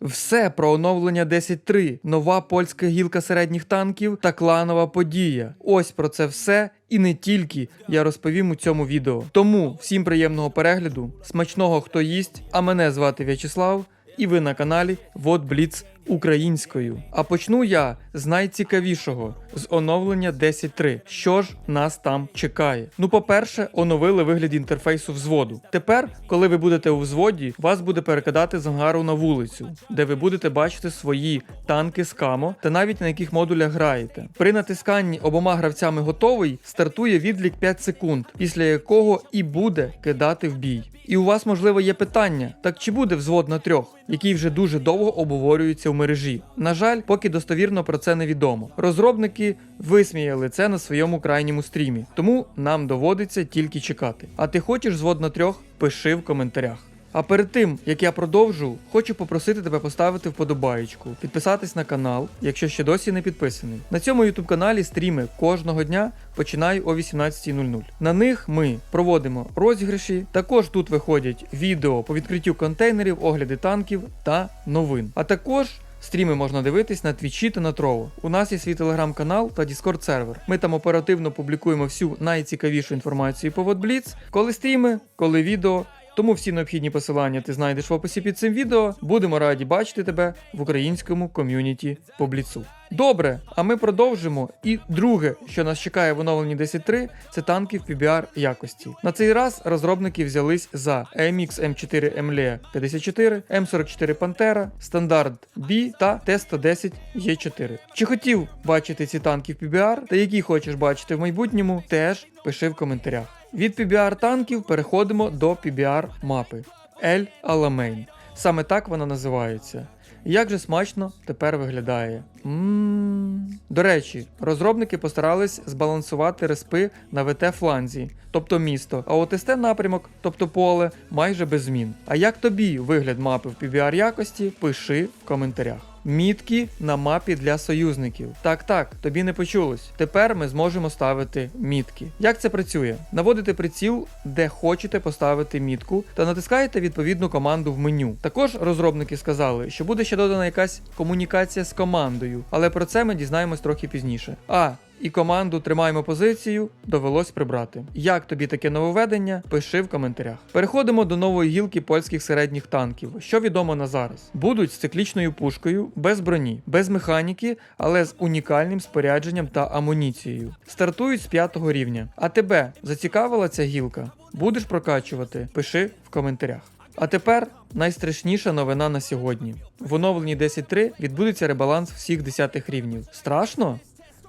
Все про оновлення 10.3, нова польська гілка середніх танків та кланова подія. Ось про це все і не тільки я розповім у цьому відео. Тому всім приємного перегляду, смачного хто їсть, а мене звати В'ячеслав, і ви на каналі Вот Бліц українською. А почну я з найцікавішого з оновлення 10.3. Що ж нас там чекає? Ну, по-перше, оновили вигляд інтерфейсу взводу. Тепер, коли ви будете у взводі, вас буде перекидати з ангару на вулицю, де ви будете бачити свої танки з камо та навіть на яких модулях граєте. При натисканні обома гравцями готовий стартує відлік 5 секунд, після якого і буде кидати в бій. І у вас, можливо, є питання: так чи буде взвод на трьох, який вже дуже довго обговорюється в мережі? На жаль, поки достовірно про це невідомо. Розробники висміяли це на своєму крайньому стрімі, тому нам доводиться тільки чекати. А ти хочеш взвод на трьох? Пиши в коментарях. А перед тим, як я продовжу, хочу попросити тебе поставити вподобаєчку, підписатись на канал, якщо ще досі не підписаний. На цьому YouTube каналі стріми кожного дня починаю о 18.00. На них ми проводимо розіграші. Також тут виходять відео по відкриттю контейнерів, огляди танків та новин. А також. Стріми можна дивитись на твічі та на Трово. У нас є свій телеграм-канал та Discord сервер. Ми там оперативно публікуємо всю найцікавішу інформацію по WhatBlitz, коли стріми, коли відео. Тому всі необхідні посилання ти знайдеш в описі під цим відео. Будемо раді бачити тебе в українському ком'юніті по бліцу. Добре, а ми продовжимо. І друге, що нас чекає в оновленні 10.3, це танки в PBR якості. На цей раз розробники взялись за AMX M4 MLE 54, M44 Pantera, Стандарт B та T110 E4. Чи хотів бачити ці танки в PBR та які хочеш бачити в майбутньому, теж пиши в коментарях. Від PBR танків переходимо до PBR мапи El Alamein. Саме так вона називається. Як же смачно тепер виглядає. Ммм. До речі, розробники постарались збалансувати респи на ВТ фланзі, тобто місто, а от СТ напрямок, тобто поле, майже без змін. А як тобі вигляд мапи в PBR якості, пиши в коментарях. Мітки на мапі для союзників. Так, так, тобі не почулось. Тепер ми зможемо ставити мітки. Як це працює? Наводите приціл, де хочете поставити мітку, та натискаєте відповідну команду в меню. Також розробники сказали, що буде ще додана якась комунікація з командою, але про це ми дізнаємось трохи пізніше. А і команду тримаємо позицію довелось прибрати. Як тобі таке нововведення? Пиши в коментарях. Переходимо до нової гілки польських середніх танків. Що відомо на зараз? Будуть з циклічною пушкою, без броні, без механіки, але з унікальним спорядженням та амуніцією. Стартують з 5 рівня. А тебе зацікавила ця гілка? Будеш прокачувати? Пиши в коментарях. А тепер найстрашніша новина на сьогодні. В оновленні 10.3 відбудеться ребаланс всіх 10 рівнів. Страшно?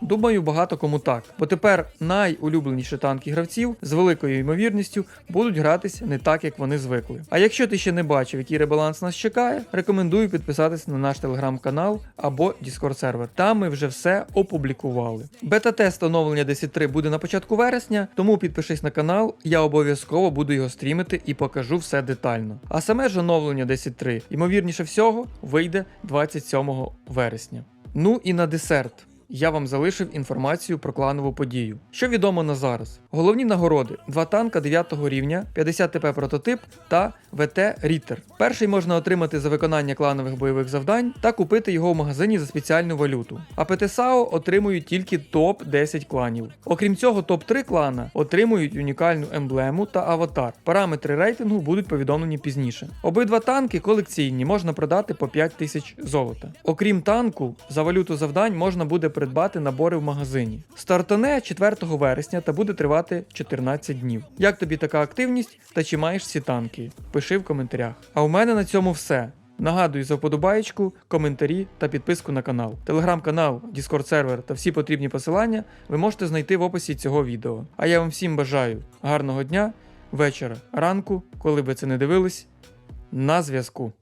Думаю, багато кому так, бо тепер найулюбленіші танки гравців з великою ймовірністю будуть гратись не так, як вони звикли. А якщо ти ще не бачив, який ребаланс нас чекає, рекомендую підписатися на наш телеграм-канал або Discord сервер. Там ми вже все опублікували. Бета-тест оновлення 10.3 буде на початку вересня, тому підпишись на канал, я обов'язково буду його стрімити і покажу все детально. А саме ж оновлення 10.3, ймовірніше всього, вийде 27 вересня. Ну і на десерт я вам залишив інформацію про кланову подію. Що відомо на зараз? Головні нагороди: два танка 9 рівня, 50 ТП прототип та ВТ Рітер. Перший можна отримати за виконання кланових бойових завдань та купити його в магазині за спеціальну валюту. А ПТСАО отримують тільки топ-10 кланів. Окрім цього, топ-3 клана отримують унікальну емблему та аватар. Параметри рейтингу будуть повідомлені пізніше. Обидва танки колекційні можна продати по 5 тисяч золота. Окрім танку, за валюту завдань можна буде придбати набори в магазині. Стартане 4 вересня та буде тривати 14 днів. Як тобі така активність та чи маєш ці танки? Пиши в коментарях. А у мене на цьому все. Нагадую за вподобаєчку, коментарі та підписку на канал. Телеграм-канал, Discord сервер та всі потрібні посилання ви можете знайти в описі цього відео. А я вам всім бажаю гарного дня, вечора, ранку, коли би це не дивились. На зв'язку.